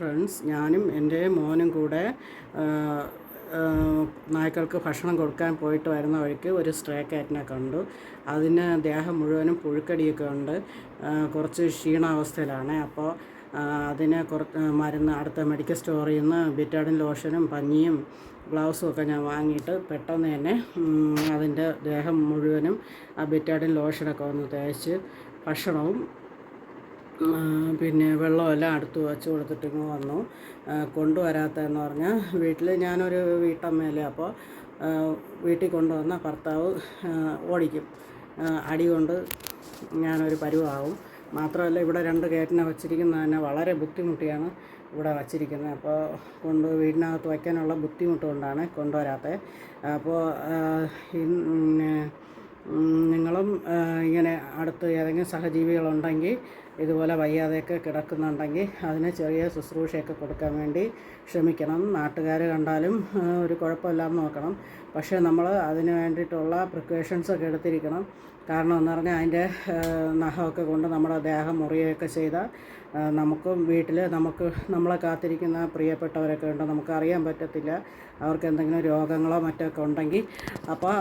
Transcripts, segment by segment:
Friends ഞാനും എന്റെ മോനും കൂടെ നായ്ക്കൾക്ക് ഭക്ഷണം കൊടുക്കാൻ പോയിട്ട് വരുന്ന വഴിക്ക് ഒരു സ്ട്രേ കാറ്റിനെ കണ്ടു. അതിന് ദേഹം മുഴുവനും പുഴുക്കടിയൊക്കെ ഉണ്ട്. കുറച്ച് ക്ഷീണാവസ്ഥയിലാണ്. അപ്പോൾ അതിനെ കുറച്ച് മരുന്ന് അടുത്ത മെഡിക്കൽ സ്റ്റോറിൽ നിന്ന് ബിറ്റാഡിൻ ലോഷനും പഞ്ഞിയും ഗ്ലൗസും ഒക്കെ ഞാൻ വാങ്ങിയിട്ട് പെട്ടെന്ന് തന്നെ അതിന്റെ ദേഹം മുഴുവനും ആ ബിറ്റാഡിൻ ലോഷനൊക്കെ ഒന്ന് തേച്ച് ഭക്ഷണവും പിന്നെ വെള്ളമെല്ലാം അടുത്ത് വച്ച് കൊടുത്തിട്ട് ഇങ്ങ് വന്നു. കൊണ്ടുവരാത്തതെന്ന് പറഞ്ഞാൽ വീട്ടിൽ ഞാനൊരു വീട്ടമ്മയല്ലേ അപ്പോൾ വീട്ടിൽ കൊണ്ടുവന്ന ഭർത്താവ് ഓടിക്കും. അടി കൊണ്ട് ഞാനൊരു പരുവാകും മാത്രമല്ല ഇവിടെ രണ്ട് കയറ്റിനെ വച്ചിരിക്കുന്നത് തന്നെ വളരെ ബുദ്ധിമുട്ടിയാണ് ഇവിടെ വച്ചിരിക്കുന്നത്. അപ്പോൾ കൊണ്ട് വീടിനകത്ത് വയ്ക്കാനുള്ള ബുദ്ധിമുട്ട് കൊണ്ടാണ് കൊണ്ടുവരാത്തത് അപ്പോൾ നിങ്ങളും ഇങ്ങനെ അടുത്ത് ഏതെങ്കിലും സഹജീവികളുണ്ടെങ്കിൽ ഇതുപോലെ വയ്യാതെയൊക്കെ കിടക്കുന്നുണ്ടെങ്കിൽ അതിന് ചെറിയ ശുശ്രൂഷയൊക്കെ കൊടുക്കാൻ വേണ്ടി ശ്രമിക്കണം. നാട്ടുകാർ കണ്ടാലും ഒരു കുഴപ്പമില്ലാന്ന് നോക്കണം. പക്ഷേ നമ്മൾ അതിന് വേണ്ടിയിട്ടുള്ള പ്രിക്കോഷൻസൊക്കെ എടുത്തിരിക്കണം. കാരണം എന്ന് പറഞ്ഞാൽ അതിന്റെ നഖമൊക്കെ കൊണ്ട് നമ്മുടെ ദേഹം മുറിയുകയൊക്കെ ചെയ്താൽ നമുക്കും വീട്ടിൽ നമുക്ക് നമ്മളെ കാത്തിരിക്കുന്ന പ്രിയപ്പെട്ടവരൊക്കെ ഉണ്ട്. നമുക്ക് അറിയാൻ പറ്റത്തില്ല അവർക്ക് എന്തെങ്കിലും രോഗങ്ങളോ മറ്റൊക്കെ ഉണ്ടെങ്കിൽ. അപ്പോൾ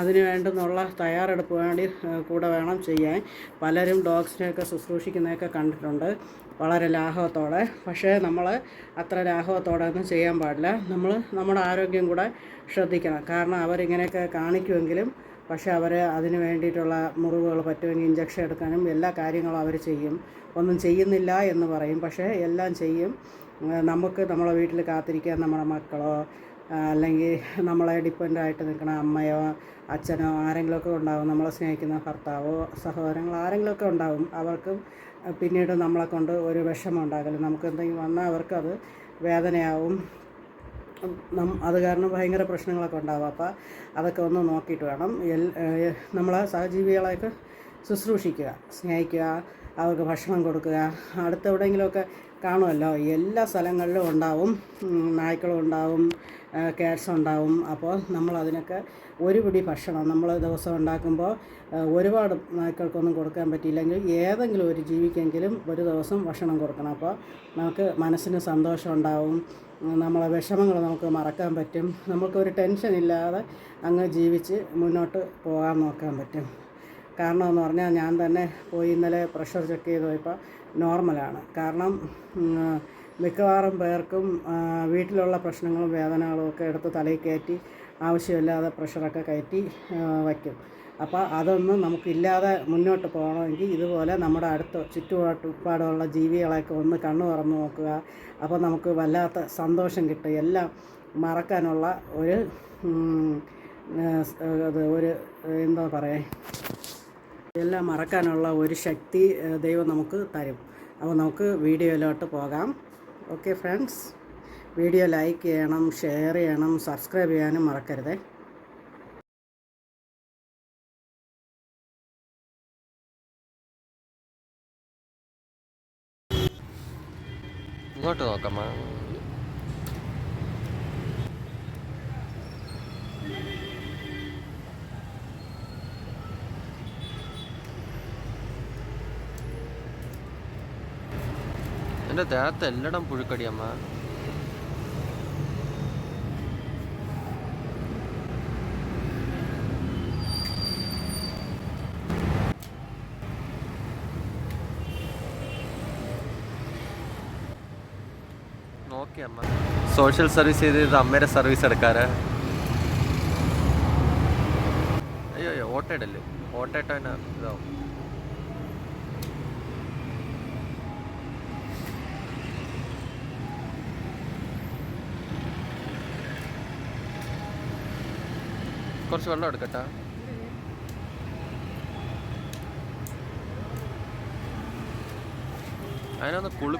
അതിന് വേണ്ടുന്നുള്ള തയ്യാറെടുപ്പ് വേണ്ടി കൂടെ വേണം ചെയ്യാൻ. പലരും ഡോഗ്സിനെയൊക്കെ ശുശ്രൂഷിക്കുന്നതൊക്കെ കണ്ടിട്ടുണ്ട് വളരെ ലാഘവത്തോടെ. പക്ഷേ നമ്മൾ അത്ര ലാഘവത്തോടെ ഒന്നും ചെയ്യാൻ പാടില്ല. നമ്മൾ നമ്മുടെ ആരോഗ്യം കൂടെ ശ്രദ്ധിക്കണം. കാരണം അവരിങ്ങനെയൊക്കെ കാണിക്കുമെങ്കിലും പക്ഷേ അവർ അതിന് വേണ്ടിയിട്ടുള്ള മുറിവുകൾ പറ്റുമെങ്കിൽ ഇഞ്ചക്ഷൻ എടുക്കാനും എല്ലാ കാര്യങ്ങളും അവർ ചെയ്യും. ഒന്നും ചെയ്യുന്നില്ല എന്ന് പറയും. പക്ഷേ എല്ലാം ചെയ്യും. നമുക്ക് നമ്മളെ വീട്ടിൽ കാത്തിരിക്കാൻ നമ്മുടെ മക്കളോ അല്ലെങ്കിൽ നമ്മളെ ഡിപ്പെൻഡായിട്ട് നിൽക്കുന്ന അമ്മയോ അച്ഛനോ ആരെങ്കിലുമൊക്കെ ഉണ്ടാവും. നമ്മളെ സ്നേഹിക്കുന്ന ഭർത്താവോ സഹോദരങ്ങൾ ആരെങ്കിലുമൊക്കെ ഉണ്ടാവും. അവർക്കും പിന്നീട് നമ്മളെ കൊണ്ട് ഒരു വിഷമം ഉണ്ടാകില്ല നമുക്ക് എന്തെങ്കിലും വന്നാൽ അവർക്കത് വേദനയാവും. അത് കാരണം ഭയങ്കര പ്രശ്നങ്ങളൊക്കെ ഉണ്ടാവും. അപ്പോൾ അതൊക്കെ ഒന്ന് നോക്കിയിട്ട് വേണം. എൽ നമ്മളെ സഹജീവികളെയൊക്കെ ശുശ്രൂഷിക്കുക സ്നേഹിക്കുക അവർക്ക് ഭക്ഷണം കൊടുക്കുക അടുത്തെവിടെയെങ്കിലുമൊക്കെ കാണുമല്ലോ. എല്ലാ സ്ഥലങ്ങളിലും ഉണ്ടാവും. നായ്ക്കളും ഉണ്ടാവും കാറ്റ്സ് ഉണ്ടാവും. അപ്പോൾ നമ്മൾ അതിനൊക്കെ ഒരു പിടി ഭക്ഷണം നമ്മൾ ദിവസം ഉണ്ടാക്കുമ്പോൾ ഒരുപാട് നായ്ക്കൾക്കൊന്നും കൊടുക്കാൻ പറ്റിയില്ലെങ്കിൽ ഏതെങ്കിലും ഒരു ജീവിക്കെങ്കിലും ഒരു ദിവസം ഭക്ഷണം കൊടുക്കണം. അപ്പോൾ നമുക്ക് മനസ്സിന് സന്തോഷം ഉണ്ടാവും. നമ്മളെ വിഷമങ്ങൾ നമുക്ക് മറക്കാൻ പറ്റും. നമുക്കൊരു ടെൻഷൻ ഇല്ലാതെ അങ്ങ് ജീവിച്ച് മുന്നോട്ട് പോകാൻ നോക്കാൻ പറ്റും. കാരണമെന്ന് പറഞ്ഞാൽ ഞാൻ തന്നെ പോയി ഇന്നലെ പ്രഷർ ചെക്ക് ചെയ്ത് പോയപ്പോൾ നോർമലാണ്. കാരണം മിക്കവാറും പേർക്കും വീട്ടിലുള്ള പ്രശ്നങ്ങളും വേദനകളും ഒക്കെ എടുത്ത് തലയിൽ കയറ്റി ആവശ്യമില്ലാതെ പ്രഷറൊക്കെ കയറ്റി വയ്ക്കും. അപ്പോൾ അതൊന്നും നമുക്കില്ലാതെ മുന്നോട്ട് പോകണമെങ്കിൽ ഇതുപോലെ നമ്മുടെ അടുത്ത് ചുറ്റുപാടുള്ള ജീവികളെയൊക്കെ ഒന്ന് കണ്ണു തുറന്ന് നോക്കുക. അപ്പോൾ നമുക്ക് വല്ലാത്ത സന്തോഷം കിട്ടും. എല്ലാം മറക്കാനുള്ള ഒരു അത് ഒരു എന്താ പറയുക എല്ലാം മറക്കാനുള്ള ഒരു ശക്തി ദൈവം നമുക്ക് തരും. അപ്പോൾ നമുക്ക് വീഡിയോയിലോട്ട് പോകാം. Okay friends. വീഡിയോ ലൈക്ക് ചെയ്യണം ഷെയർ ചെയ്യണം സബ്സ്ക്രൈബ് ചെയ്യാനും മറക്കരുതേ. ഇങ്ങോട്ട് നോക്കമ്മ എന്റെ ദേഹത്ത് എല്ലടം പുഴുക്കടിയമ്മ നോക്കിയമ്മ സോഷ്യൽ സർവീസ് ചെയ്ത് ഇത് അമ്മയുടെ സർവീസ് എടുക്കാറ്? അയ്യോ അയ്യോ ഓട്ടോ ഇടല്ലേ ഓട്ടോ ഇട്ടോ തന്നെ ഇതാവും. കുറച്ച് വെള്ളം എടുക്കട്ടാ. അതിനൊന്ന് കുളി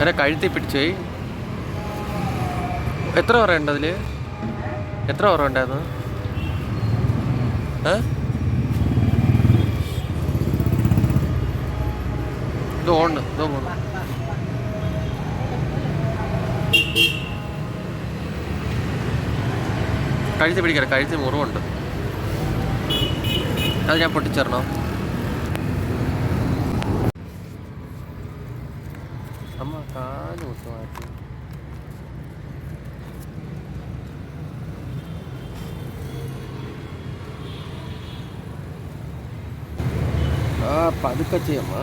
എന്നെ കഴുത്തി പിടിച്ചേ. എത്ര പറയുണ്ട് അതിൽ? എത്ര കുറവുണ്ടായിരുന്നു ഏ? ഇത് ഓണ് ഇതോ പോന്നു കഴുത്തി പിടിക്കല കഴുത്തി മുറിവുണ്ട്. അത് ഞാൻ പൊട്ടിച്ചേരണോ അമ്മ കാൽ കുത്തു മാറ്റി. ആ പതുക്കെ ചെയ്യമ്മ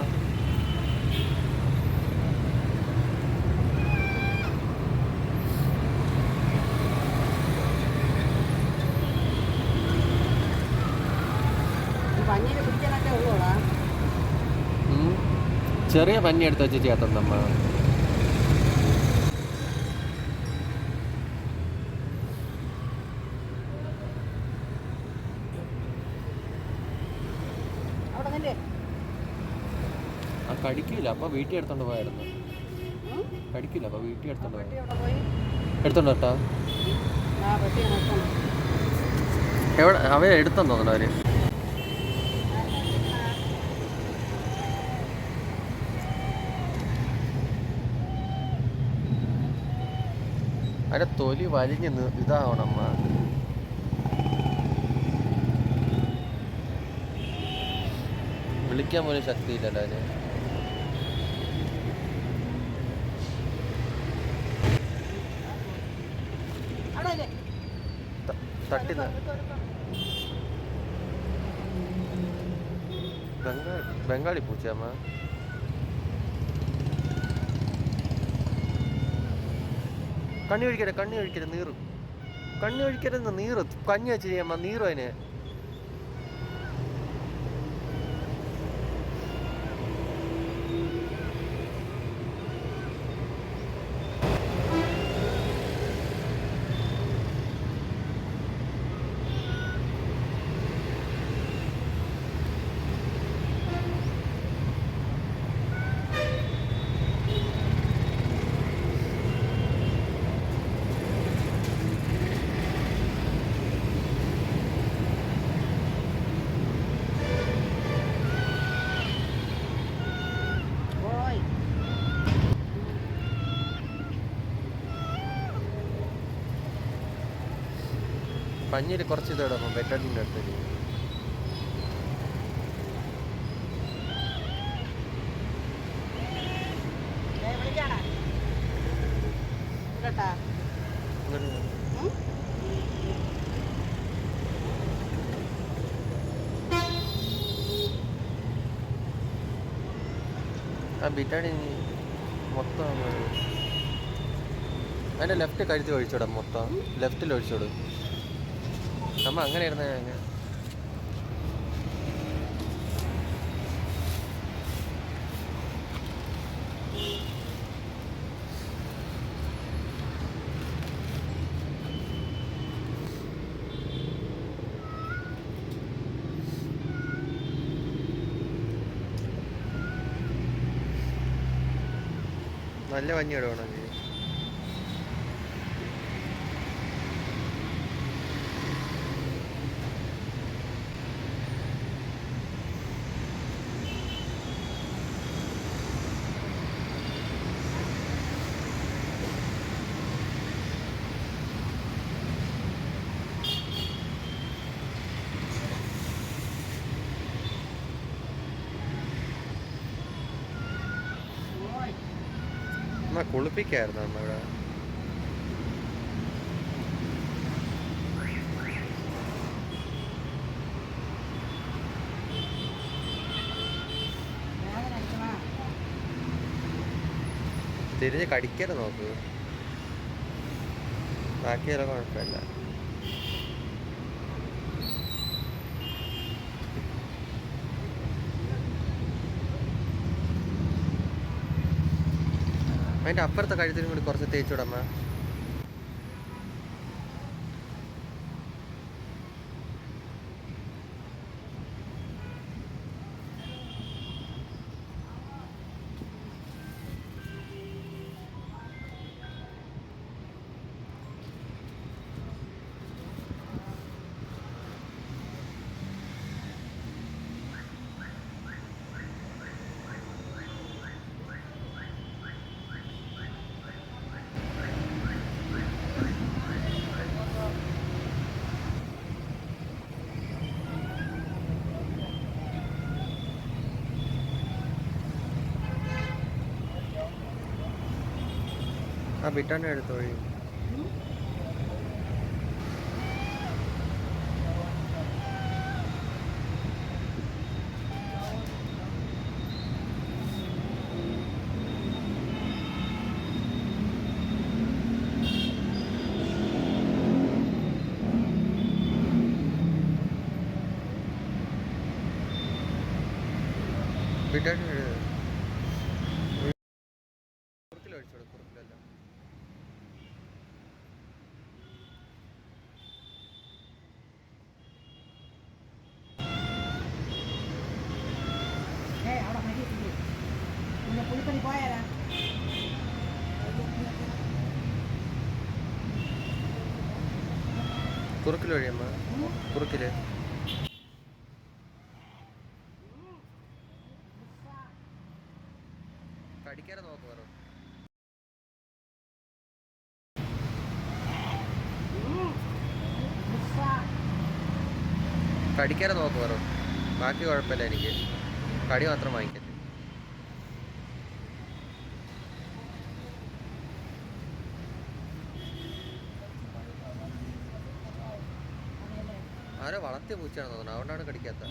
ചെറിയ പഞ്ഞി എടുത്ത് വെച്ച് നമ്മൾ നില്ലേ ആ കടിക്കില്ല അപ്പൊ വീട്ടിൽ എടുത്തോണ്ട് പോയായിരുന്നു? കടിക്കില്ല അപ്പൊ വീട്ടിൽ എടുത്തോണ്ട് പോയി. എടുത്തോണ്ട് കേട്ടോ എവിടെ? അവരെ എടുത്തോണ്ട് അവർ? അതിന്റെ തൊലി വലിഞ്ഞ് ഇതാവണം വിളിക്കാൻ പോലും ശക്തിയില്ലല്ലോ അതിന്. തട്ടി ബംഗാളി ബംഗാളി പൂച്ചയമ്മ കണ്ണി ഒഴിക്കരുത് കണ്ണി ഒഴിക്കരുത് നീറും. കണ്ണി ഒഴിക്കരുത് നീറ് കഞ്ഞി വെച്ച് ചെയ്യാമ്മ നീറും അതിന് പഞ്ഞിയിൽ കുറച്ച് ഇത് ഇടണം ബെറ്റഡിന്റെ അടുത്ത്? ആ മൊത്തം അതിന്റെ ലെഫ്റ്റ് കഴുത്തി ഒഴിച്ചോടാം മൊത്തം ലെഫ്റ്റിൽ ഒഴിച്ചോട് നമ്മ അങ്ങനെ ഇരുന്ന നല്ല വഞ്ഞി ഇടണമെങ്കിൽ പോയി നമ്മ കുളിപ്പിക്കായിരുന്നു നമ്മ ഇവിടെ തിരിഞ്ഞ് കടിക്കരുത് നോക്ക്. ബാക്കിയെല്ലാം കുഴപ്പമില്ല. അതിന്റെ അപ്പുറത്തെ കഴുത്തിനും കൂടി കുറച്ച് തേച്ചുവിടമ്മ ആ ബിറ്റാൻ്റെ അടുത്ത് വഴി കുറുക്കിൽ വഴിയമ്മ കുറുക്കിൽ കടിക്കാതെ നോക്ക് പറ കടിക്കാതെ നോക്ക് പറ ബാക്കി കുഴപ്പമില്ല എനിക്ക്. കടി മാത്രം വാങ്ങിക്കട്ടെ പൂച്ചയാണെന്ന് തോന്നുന്നു. അതുകൊണ്ടാണ് കടിക്കാത്ത